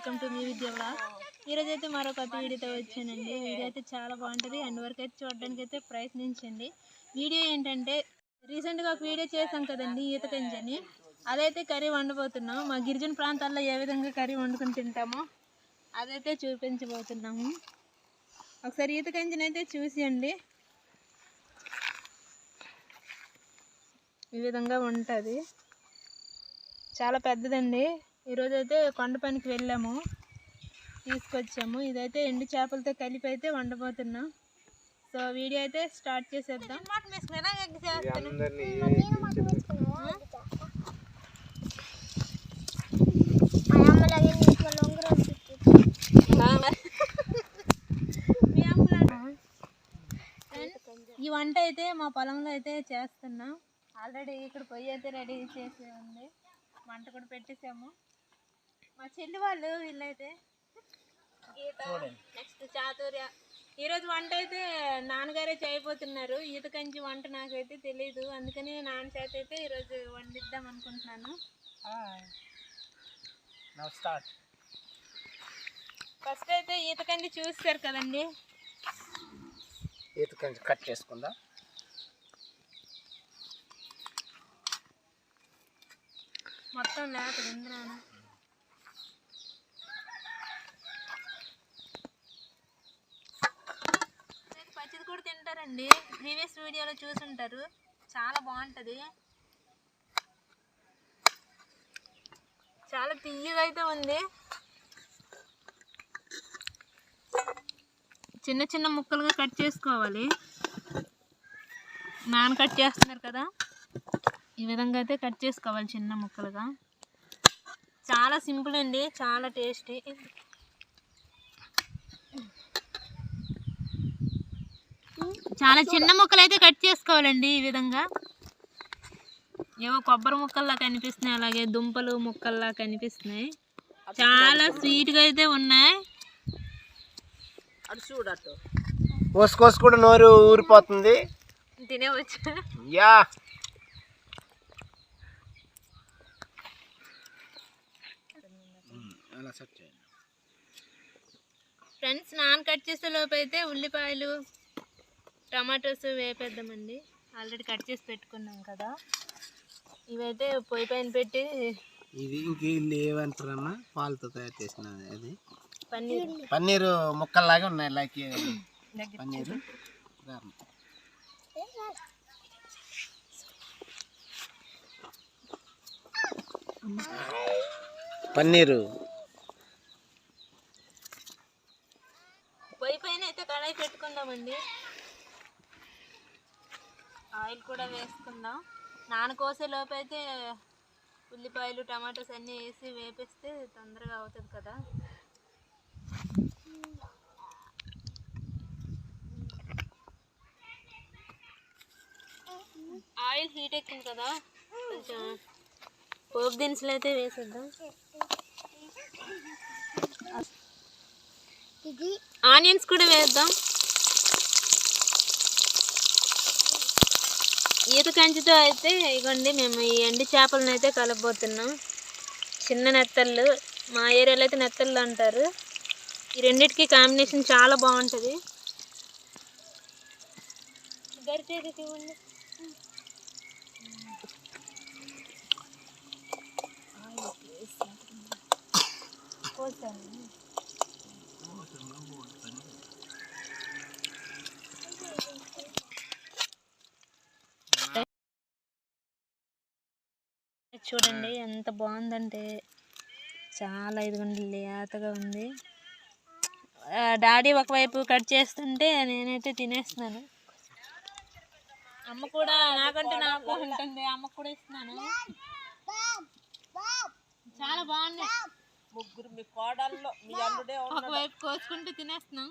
Welcome to మీ Vidya blog. ఈరోజు అయితే మరో కొత్త వీడియోతో వచ్చానండి. వీడియో అయితే చాలా బాగుంటుంది. అండ్ వరకు అయితే చూడడానికి అయితే ప్రయత్నించండి. వీడియో ఏంటంటే రీసెంట్గా ఒక వీడియో చేశాం కదండి ఈత కంజని. అదైతే కర్రీ వండబోతున్నాం. మా గిరిజన ప్రాంతాల్లో ఏ విధంగా కర్రీ వండుకుని తింటామో అదైతే చూపించబోతున్నాము. ఒకసారి ఈత కంజని అయితే చూసేయండి. ఈ విధంగా ఉంటుంది. చాలా పెద్దదండి. ఈరోజు అయితే కొండ పనికి వెళ్ళాము. తీసుకొచ్చాము. ఇదైతే ఎండు చేపలతో కలిపి అయితే వండబోతున్నాం. సో వీడియో అయితే స్టార్ట్ చేసేద్దాం. ఈ వంట అయితే మా పొలంలో అయితే చేస్తున్నాం. ఆల్రెడీ ఇక్కడ పొయ్యి అయితే రెడీ చేసి ఉంది. వంట కూడా పెట్టేసాము. మా చెల్లి వాళ్ళు వీళ్ళైతే గీత నెక్స్ట్ చాతుర్య. ఈరోజు వంట అయితే నాన్నగారే చేయబోతున్నారు. ఈత కంచి వంట నాకైతే తెలియదు అందుకని నాన్న చేత అయితే ఈరోజు వండిద్దాం అనుకుంటున్నాను. ఫస్ట్ అయితే ఈత కంచి చూస్తారు కదండి. ఈత కొంచెం కట్ చేసుకుందాం. మొత్తం ఇంద్రాన కూడా ప్రీవియస్ వీడియోలో చూసుంటారు. చాలా బాగుంటుంది. చాలా తియ్యగా అయితే ఉంది. చిన్న చిన్న ముక్కలుగా కట్ చేసుకోవాలి. నాన్న కట్ చేస్తున్నారు కదా. ఈ విధంగా అయితే కట్ చేసుకోవాలి చిన్న ముక్కలుగా. చాలా సింపుల్ అండి. చాలా టేస్టీ. చాలా చిన్న ముక్కలు అయితే కట్ చేసుకోవాలండి ఈ విధంగా. ఏవో కొబ్బరి ముక్కల్లా కనిపిస్తున్నాయి అలాగే దుంపలు ముక్కల్లా కనిపిస్తున్నాయి. చాలా స్వీట్గా అయితే ఉన్నాయి. అటు చూడు అటు. కోసి కోసి కూడా నోరు ఊరిపోతుంది. తినేవచ్చు? యా. అలా సెట్ చేయండి ఫ్రెండ్స్ నాన్ కట్ చేసే లోపు అయితే ఉల్లిపాయలు టమాటోస్ వేపేద్దామండి. ఆల్రెడీ కట్ చేసి పెట్టుకున్నాం కదా. ఇవైతే పొయ్యి పైన పెట్టి ఇది ఇంక వీళ్ళు ఏమంటారమ్మా పాలతో తయారు చేసిన అది. పన్నీర్. పన్నీరు ముక్కల్లాగా ఉన్నాయి లైక్ పన్నీరు. పన్నీరు. పొయ్యి పైన అయితే కడాయి పెట్టుకుందామండి. ఆయిల్ కూడా వేసుకుందాం. నాన కోసే లోపు అయితే ఉల్లిపాయలు టమాటోస్ అన్నీ వేసి వేపిస్తే తొందరగా అవుతుంది కదా. ఆయిల్ హీట్ ఎక్కింది కదా. కొంచెం పోపు దినుసులు అయితే వేసేద్దాం. ఆనియన్స్ కూడా వేద్దాం. ఈత కంచితో అయితే ఇగోండి మేము ఈ ఎండి చేపలను అయితే కలపబోతున్నాం చిన్న నెత్తళ్ళు మా ఏరియాలో అయితే నెత్తళ్ళు అంటారు. ఈ రెండింటికి కాంబినేషన్ చాలా బాగుంటుంది. గరిటేది కోసాను చూడండి ఎంత బాగుందంటే చాలా ఇదిగోండి లేతగా ఉంది. డాడీ ఒకవైపు కట్ చేస్తుంటే నేనైతే తినేస్తున్నాను. అమ్మ కూడా నాకంటే నాకు ఉంటుంది అమ్మ కూడా ఇస్తున్నాను. చాలా బాగుంది. ముగ్గురు మీ కోడల్లో మీ అల్లుడే ఒకవైపు కోసుకుంటూ తినేస్తున్నాం.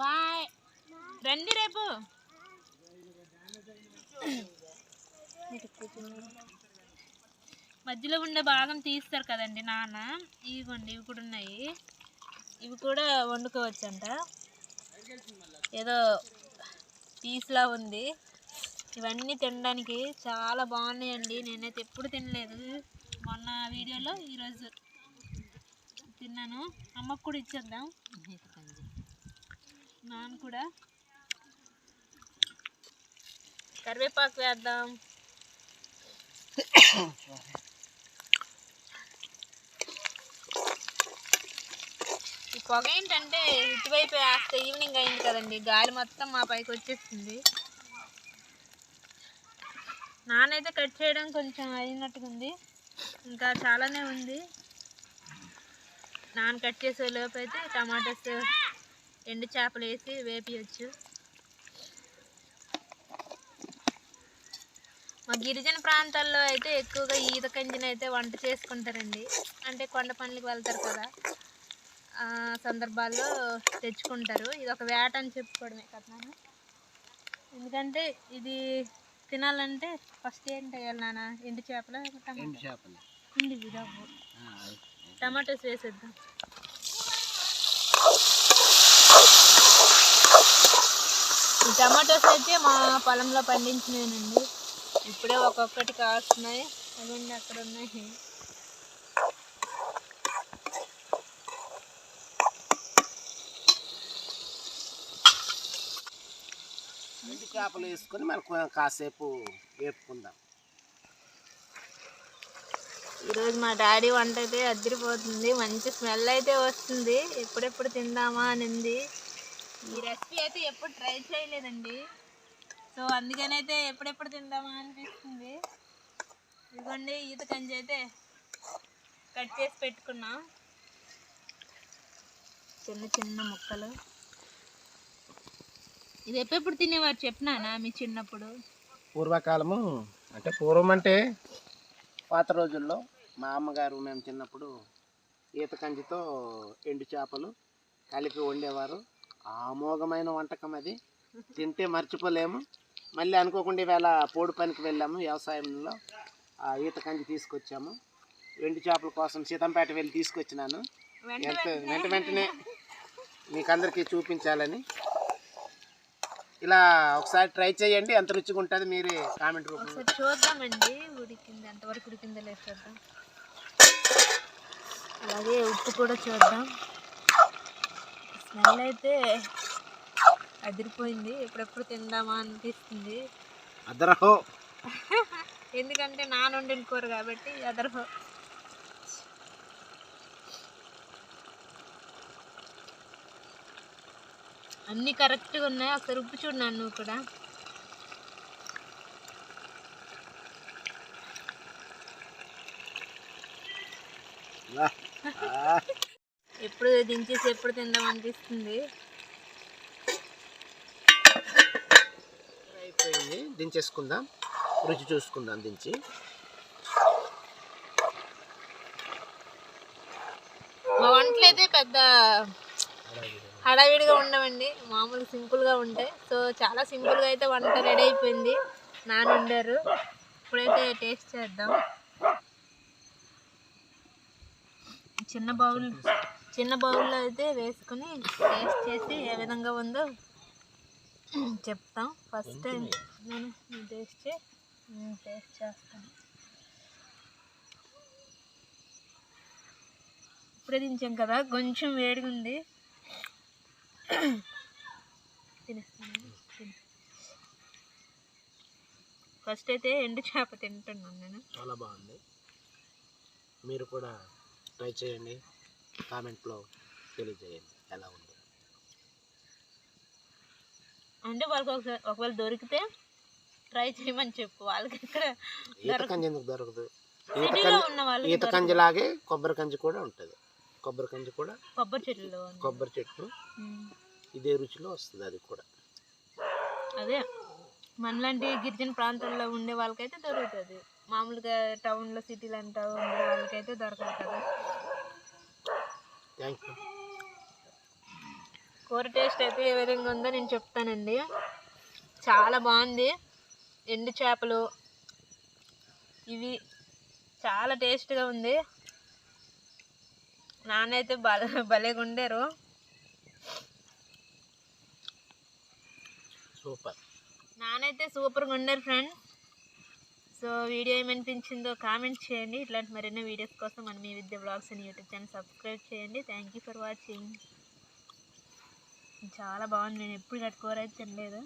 బాయ్. రండి రేపు. మధ్యలో ఉండే భాగం తీస్తారు కదండి నాన్న. ఇవిగోండి ఇవి కూడా ఉన్నాయి. ఇవి కూడా వండుకోవచ్చు అంట ఏదో పీస్లా ఉంది. ఇవన్నీ తినడానికి చాలా బాగున్నాయండి. నేనైతే ఎప్పుడు తినలేదు. మొన్న వీడియోలో ఈరోజు తిన్నాను. అమ్మకు కూడా ఇచ్చేద్దాం. నాన్న కూడా కరివేపాకు వేద్దాం. ఈ పొగ ఏంటంటే ఇటువైపు వేస్తే ఈవినింగ్ అయింది కదండి. గాలి మొత్తం మా పైకి వచ్చేస్తుంది. నానైతే కట్ చేయడం కొంచెం అయినట్టుగా ఉంది ఇంకా చాలానే ఉంది. నాన్న కట్ చేసే లోపు అయితే టమాటాస్ ఎండు చేపలు వేసి వేపియచ్చు. మా గిరిజన ప్రాంతాల్లో అయితే ఎక్కువగా ఈత కంజిని అయితే వంట చేసుకుంటారండి. అంటే కొండ పనులకు వెళ్తారు కదా ఆ సందర్భాల్లో తెచ్చుకుంటారు. ఇది ఒక వేట అని చెప్పుకోవడమే కదా ఎందుకంటే ఇది తినాలంటే ఫస్ట్ ఏంటి వేయాలి నాన్న? ఎండు చేపల టమాటోస్ వేసేద్దాం. ఈ టమాటోస్ అయితే మా పొలంలో పండించినానండి ఇప్పుడే ఒక్కొక్కటి కాస్తున్నాయి. అదండి అక్కడ ఉన్నాయి చేపలు వేసుకొని మనకు కాసేపు వేపుకుందాం. ఈరోజు మా డాడీ వంట అయితే అదిరిపోతుంది. మంచి స్మెల్ అయితే వస్తుంది. ఎప్పుడెప్పుడు తిందామా అని ఉంది ఈ రెసిపీ అయితే ఎప్పుడు ట్రై చేయలేదండి. సో అందుకనైతే ఎప్పుడెప్పుడు తిందామా అనిపిస్తుంది. ఇదిగోండి ఈత కంజి అయితే కట్ చేసి పెట్టుకున్నాం. చిన్న చిన్న ముక్కలు. ఇది ఎప్పుడెప్పుడు తినేవారు చెప్పినానా మీ చిన్నప్పుడు? పూర్వకాలము అంటే పూర్వం అంటే పాత రోజుల్లో మా అమ్మగారు మేము చిన్నప్పుడు ఈత కంజితో ఎండు చేపలు కలిపి వండేవారు. ఆమోఘమైన వంటకం అది. తింటే మర్చిపోలేము. మళ్ళీ అనుకోకుండా ఈవేళ పోడు పనికి వెళ్ళాము వ్యవసాయంలో. ఆ ఈత కంచి తీసుకొచ్చాము. ఎండు చేపల కోసం సీతంపేట వెళ్ళి తీసుకొచ్చినాను. వెంట వెంటనే. మీకు అందరికీ చూపించాలని. ఇలా ఒకసారి ట్రై చేయండి ఎంత రుచిగా ఉంటుంది మీరే కామెంట్ రూపంలో. చూద్దామండి ఉడికింది ఎంతవరకు ఉడికిందో లేదు చూద్దాం. అలాగే ఉప్పు కూడా చూద్దాం. స్మెల్ అయితే అదిరిపోయింది. ఎప్పుడెప్పుడు తిందామా అనిపిస్తుంది. అదరహో. ఎందుకంటే నాన్న వండిన కూర కాబట్టి అదర్హో. అన్నీ కరెక్ట్గా ఉన్నాయి. ఒకసారి ఉప్పు చూడు నువ్వు కూడా. ఎప్పుడు దించేసి ఎప్పుడు తిందాం అనిపిస్తుంది అయిపోయింది దించేసుకుందాం. రుచి చూసుకుందాం దించి. మా వంటలు అయితే పెద్ద హడావిడిగా ఉండవండి. మామూలు సింపుల్గా ఉంటాయి. సో చాలా సింపుల్గా అయితే వంట రెడీ అయిపోయింది. నాన్న వండారు. ఇప్పుడైతే టేస్ట్ చేద్దాం. చిన్న బౌల్ చిన్న బౌల్లో అయితే వేసుకుని టేస్ట్ చేసి ఏ విధంగా ఉందో చెప్తాం. ఫస్ట్ టైం నేను టేస్ట్ టేస్ట్ చేస్తాను. ఇప్పుడే దించాం కదా కొంచెం వేడిగా ఉంది. తినేస్తాను. తిను. ఫస్ట్ అయితే ఎండు చేప తింటున్నాను నేను. చాలా బాగుంది. మీరు కూడా ట్రై చేయండి. కామెంట్లో తెలియజేయండి. ఎలా ఉంది? అంటే వాళ్ళకి ఒకసారి ఒకవేళ దొరికితే ట్రై చేయమని చెప్పు. వాళ్ళకి ఇక్కడ ఈత కంజి ఎందుకు దొరకదు? ఈత సిటీలో కంజి ఉన్న ఈత కంజిలాగే కొబ్బరి కంజి కూడా ఉంటుంది. కొబ్బరి కంజి కూడా కొబ్బరి చెట్లు. కొబ్బరి చెట్టు. ఇదే రుచిలో వస్తుంది అది కూడా. అదే మనలాంటి గిరిజన ప్రాంతాల్లో ఉండే వాళ్ళకైతే దొరుకుతుంది. మామూలుగా టౌన్లో సిటీలు అంటా ఉండే వాళ్ళకైతే దొరకదు కదా. థ్యాంక్ యూ కూర టేస్ట్ అయితే ఏ విధంగా ఉందో నేను చెప్తానండి. చాలా బాగుంది. ఎండు చేపలు ఇవి చాలా టేస్ట్గా ఉంది. నాన్నైతే బల భలేగా ఉండేరు సూపర్. నానైతే సూపర్గా ఉండారు ఫ్రెండ్స్. సో వీడియో ఏమనిపించిందో కామెంట్ చేయండి. ఇట్లాంటి మరెన్నో వీడియోస్ కోసం మన మీ విద్య బ్లాగ్స్ అని యూట్యూబ్ ఛానల్ సబ్స్క్రైబ్ చేయండి. Thank you for watching. చాలా బాగుంది. నేను ఎప్పుడు కట్టుకోరైతే తినలేదు.